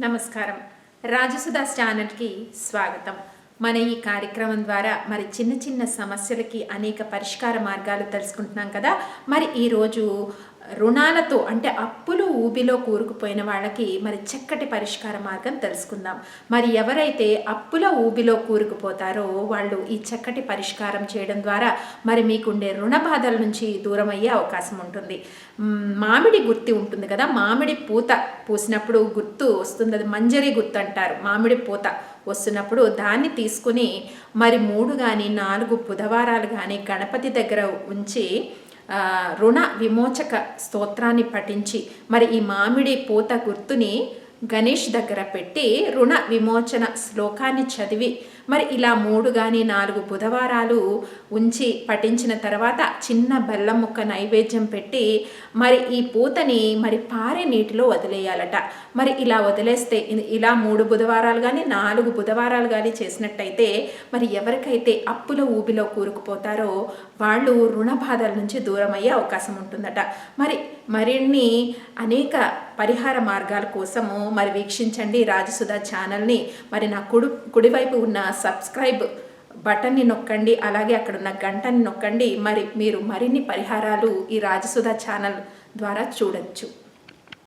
నమస్కారం. రాజసుధా ఛానల్కి స్వాగతం. మన ఈ కార్యక్రమం ద్వారా మరి చిన్న చిన్న సమస్యలకి అనేక పరిష్కార మార్గాలు తెలుసుకుంటున్నాం కదా. మరి ఈరోజు రుణాలతో అంటే అప్పులు ఊబిలో కూరుకుపోయిన వాళ్ళకి మరి చక్కటి పరిష్కార మార్గం తెలుసుకుందాం. మరి ఎవరైతే అప్పుల ఊబిలో కూరుకుపోతారో వాళ్ళు ఈ చక్కటి పరిష్కారం చేయడం ద్వారా మరి మీకుండే రుణ బాధల నుంచి దూరం అయ్యే అవకాశం ఉంటుంది. మామిడి గుర్తి ఉంటుంది కదా మామిడి పూత పూసినప్పుడు గుర్తు వస్తుంది. అది మంజరి గుర్తు అంటారు. మామిడి పూత వస్తున్నప్పుడు దాన్ని తీసుకుని మరి మూడు కానీ నాలుగు బుధవారాలు కానీ గణపతి దగ్గర ఉంచి రుణ విమోచక స్తోత్రాన్ని పఠించి మరి ఈ మామిడి పూత గుర్తుని గణేష్ దగ్గర పెట్టి రుణ విమోచన శ్లోకాన్ని చదివి మరి ఇలా మూడు కానీ నాలుగు బుధవారాలు ఉంచి పఠించిన తర్వాత చిన్న బెల్లం ముక్క నైవేద్యం పెట్టి మరి ఈ పూతని మరి పారే నీటిలో వదిలేయాలట. మరి ఇలా వదిలేస్తే ఇలా మూడు బుధవారాలు కానీ నాలుగు బుధవారాలు కానీ చేసినట్టయితే మరి ఎవరికైతే అప్పుల ఊబిలో కూరుకుపోతారో వాళ్ళు రుణ బాధల నుంచి దూరమయ్యే అవకాశం ఉంటుందట. మరి మరిన్ని అనేక పరిహార మార్గాల కోసము మరి వీక్షించండి రాజసుధా ఛానల్ని. మరి నా కుడి కుడివైపు ఉన్న సబ్స్క్రైబ్ బటన్ని నొక్కండి అలాగే అక్కడ ఉన్న గంటని నొక్కండి. మరి మీరు మరిన్ని పరిహారాలు ఈ రాజసుధా ఛానల్ ద్వారా చూడొచ్చు.